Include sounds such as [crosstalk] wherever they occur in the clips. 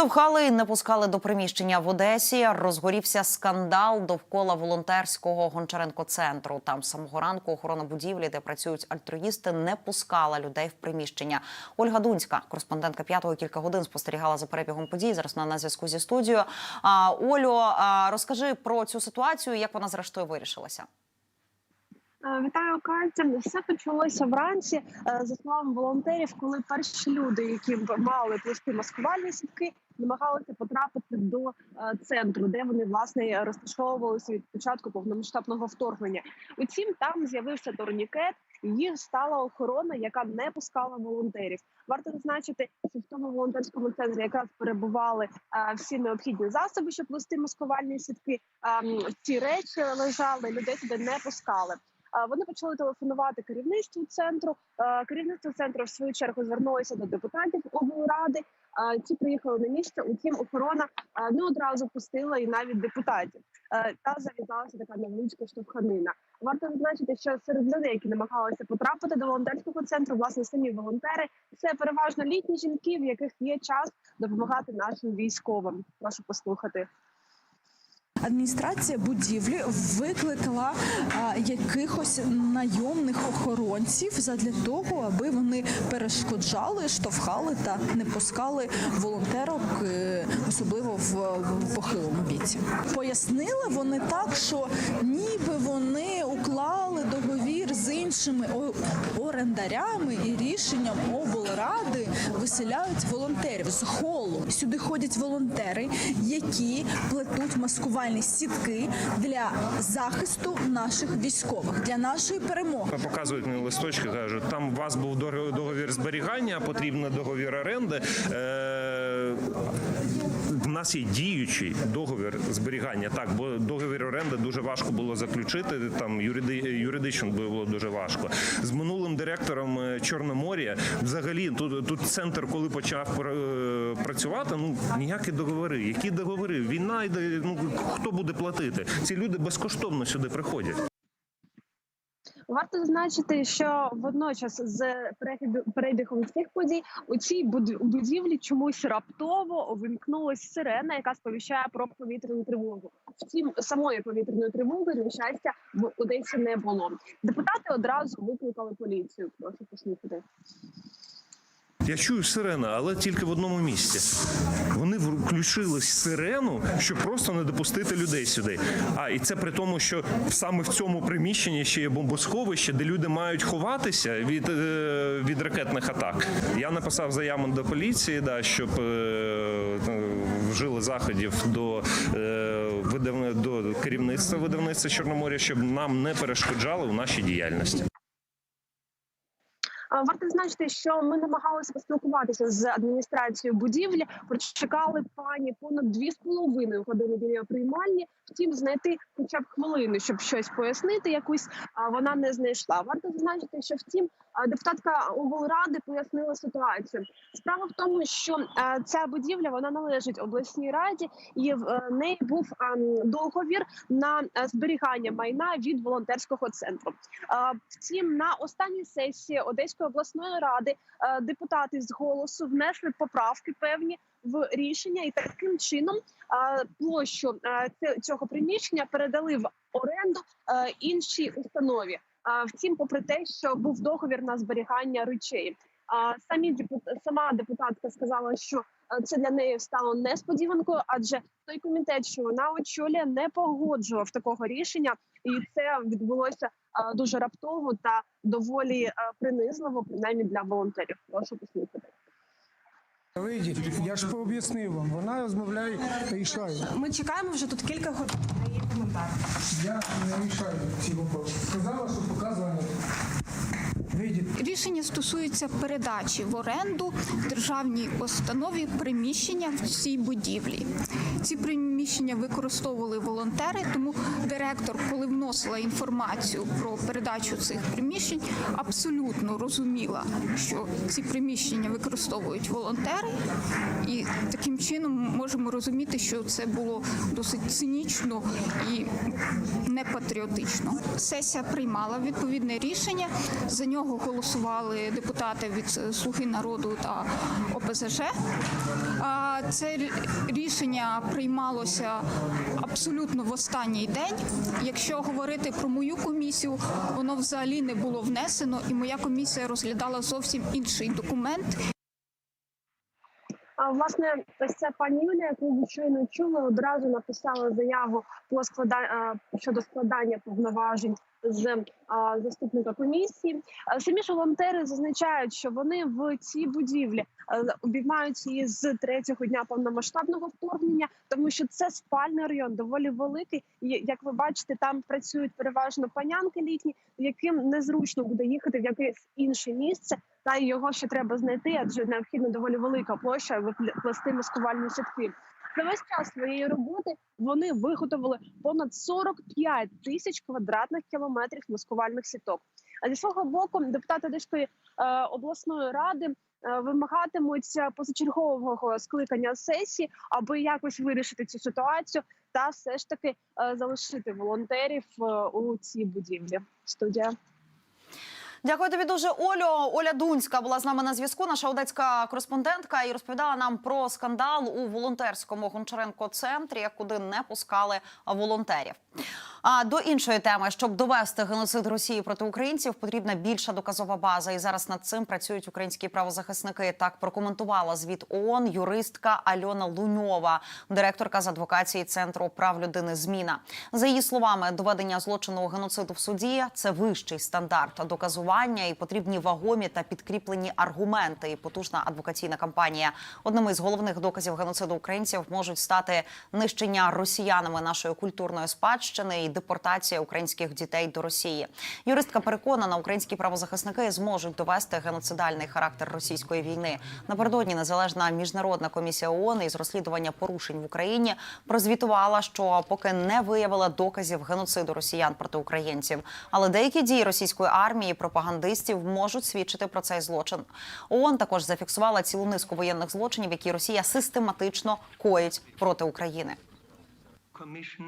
Штовхали і не пускали до приміщення в Одесі. Розгорівся скандал довкола волонтерського Гончаренко центру. Там самого ранку охорона будівлі, де працюють альтруїсти, не пускала людей в приміщення. Ольга Дунська, кореспондентка п'ятого, кілька годин спостерігала за перебігом подій. Зараз вона на зв'язку зі студією. А, Олю, розкажи про цю ситуацію, як вона зрештою вирішилася. Е, Вітаю, Катя. Все почалося вранці е, за словами волонтерів, коли перші люди, які мали плести маскувальні сітки, намагалися потрапити до е, центру, де вони власне розташовувалися від початку повномасштабного вторгнення. Утім, там з'явився турнікет. Їх стала охорона, яка не пускала волонтерів. Варто зазначити, що в тому волонтерському центрі якраз перебували е, всі необхідні засоби, щоб плести маскувальні сітки. Ем, ці речі лежали, людей туди не пускали. Е, Вони почали телефонувати керівництву центру. Е, Керівництво центру в свою чергу звернулося до депутатів облради. Ті приїхали на місце. Утім, охорона не одразу пустила і навіть депутатів. Та зав'язалася така невеличка штовханина. Варто зазначити, що серед людей, які намагалися потрапити до волонтерського центру, власне самі волонтери, це переважно літні жінки, в яких є час допомагати нашим військовим. Прошу послухати. Адміністрація будівлі викликала а, якихось найомних охоронців задля того, аби вони перешкоджали, штовхали та не пускали волонтерок, е, особливо в, похилому віці. Пояснили вони так, що ніби вони уклали договір іншими орендарями і рішенням облради виселяють волонтерів з холу. Сюди ходять волонтери, які плетуть маскувальні сітки для захисту наших військових, для нашої перемоги. Показують мені листочки, кажуть, там у вас був дого- договір зберігання, потрібен договір оренди. Е, в нас є діючий договір зберігання. Так, бо договір оренди дуже важко було заключити. Там юриди, юридично було дуже важко. З минулим директором е, Чорномор'я, взагалі, тут, тут центр, коли почав е, працювати, ну ніякі договори. Які договори? Війна йде. Ну хто буде платити? Ці люди безкоштовно сюди приходять. Варто зазначити, що водночас з перебігом цих подій у цій буд- будівлі чомусь раптово увімкнулась сирена, яка сповіщає про повітряну тривогу. Втім, самої повітряної тривоги на щастя в Одесі не було. Депутати одразу викликали поліцію. Прошу послухати. Я чую сирену, але тільки в одному місці. Вони включили сирену, щоб просто не допустити людей сюди. А і це при тому, що саме в цьому приміщенні ще є бомбосховище, де люди мають ховатися від, е, від ракетних атак. Я написав заяву до поліції, да, щоб е, вжили заходів до, е, до керівництва видавництва Чорноморя, щоб нам не перешкоджали у нашій діяльності. Зазначити, що ми намагалися поспілкуватися з адміністрацією будівлі. Прочекали пані понад дві з половиною години біля приймальні. Втім, знайти хоча б хвилину, щоб щось пояснити, якусь вона не знайшла. Варто зазначити, що втім депутатка облради пояснила ситуацію. Справа в тому, що ця будівля вона належить обласній раді, і в е, неї був договір на е, зберігання майна від волонтерського центру. Втім, на останній сесії Одеської обласної ради е, депутати з голосу внесли поправки певні в рішення, і таким чином е, площу е, цього приміщення передали в оренду іншій установі. Втім, попри те, що був договір на зберігання речей. А самі сама депутатка сказала, що це для неї стало несподіванкою, адже той комітет, що вона очолює, не погоджував такого рішення, і це відбулося дуже раптово та доволі е, принизливо, принаймні для волонтерів. Прошу послухати. Вийдіть, я ж пооб'яснив вам. Вона розмовляє та рішає. Ми чекаємо вже тут кілька годин на її коментар. Я не рішаю ці вопроси. Сказала, що показувала. Рішення стосується передачі в оренду державній установі приміщення в цій будівлі. Ці приміщення використовували волонтери, тому директор, коли вносила інформацію про передачу цих приміщень, абсолютно розуміла, що ці приміщення використовують волонтери, і таким чином можемо розуміти, що це було досить цинічно і непатріотично. Сесія приймала відповідне рішення. За нього голосували депутати від Слуги народу та ОПЗЖ. Це рішення приймалося абсолютно в останній день. Якщо говорити про мою комісію, воно взагалі не було внесено, і моя комісія розглядала зовсім інший документ. А власне, ось ця пані Юлія, яку ви щойно чули, одразу написала заяву по склада... щодо складання повноважень з заступника комісії. Самі ж волонтери зазначають, що вони в цій будівлі обіймають її з третього дня повномасштабного вторгнення, тому що це спальний район, доволі великий. І як ви бачите, там працюють переважно панянки літні, яким незручно буде їхати в якесь інше місце. Та й його ще треба знайти, адже необхідна доволі велика площа плести маскувальні сітки. За весь час своєї роботи вони виготовили понад 45 тисяч квадратних кілометрів маскувальних сіток. А зі свого боку, депутати Одеської е, обласної ради е, вимагатимуть позачергового скликання сесії, аби якось вирішити цю ситуацію та все ж таки е, залишити волонтерів у цій будівлі. Студія. Дякую тобі дуже, Олю. Оля Дунська була з нами на зв'язку. Наша одеська кореспондентка і розповідала нам про скандал у волонтерському Гончаренко центрі, куди не пускали волонтерів. А до іншої теми, щоб довести геноцид Росії проти українців, потрібна більша доказова база. І зараз над цим працюють українські правозахисники. Так прокоментувала звіт ООН юристка Альона Луньова, директорка з адвокації центру прав людини. Зміна за її словами, доведення злочину геноциду в суді це вищий стандарт доказування і потрібні вагомі та підкріплені аргументи. І потужна адвокаційна кампанія. Одним із головних доказів геноциду українців можуть стати нищення росіянами нашої культурної спадщини і депортація українських дітей до Росії. Юристка переконана, українські правозахисники зможуть довести геноцидальний характер російської війни. Напередодні незалежна міжнародна комісія ООН із розслідування порушень в Україні прозвітувала, що поки не виявила доказів геноциду росіян проти українців, але деякі дії російської армії пропагандистів можуть свідчити про цей злочин. ООН також зафіксувала цілу низку воєнних злочинів, які Росія систематично коїть проти України.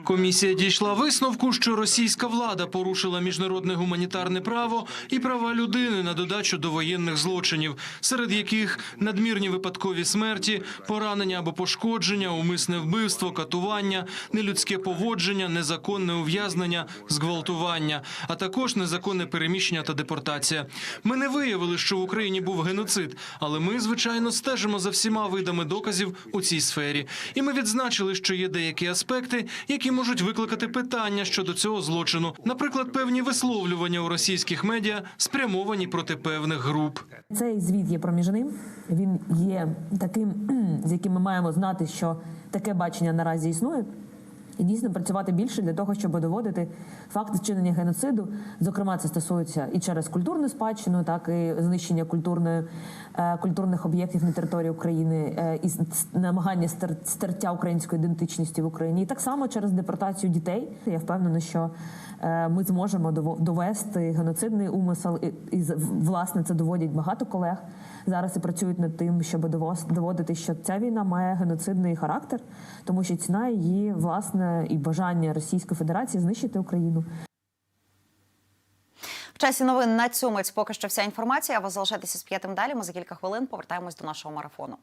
Комісія дійшла висновку, що російська влада порушила міжнародне гуманітарне право і права людини на додачу до воєнних злочинів, серед яких надмірні випадкові смерті, поранення або пошкодження, умисне вбивство, катування, нелюдське поводження, незаконне ув'язнення, зґвалтування, а також незаконне переміщення та депортація. Ми не виявили, що в Україні був геноцид, але ми, звичайно, стежимо за всіма видами доказів у цій сфері. І ми відзначили, що є деякі аспекти, які можуть викликати питання щодо цього злочину, наприклад, певні висловлювання у російських медіа спрямовані проти певних груп. Цей звіт є проміжним. Він є таким, [clears throat] з яким ми маємо знати, що таке бачення наразі існує. І дійсно працювати більше для того, щоб доводити факти вчинення геноциду. Зокрема, це стосується і через культурну спадщину, так і знищення культурної е, культурних об'єктів на території України, е, і намагання стер- стертя української ідентичності в Україні. І так само через депортацію дітей. Я впевнена, що е, ми зможемо довести геноцидний умисел, і, власне це доводять багато колег. Зараз і працюють над тим, щоб доводити, що ця війна має геноцидний характер, тому що ціна її власне і бажання Російської Федерації знищити Україну. В часі новин на цьому поки що вся інформація. Ви залишайтеся з п'ятим далі. Ми за кілька хвилин повертаємось до нашого марафону.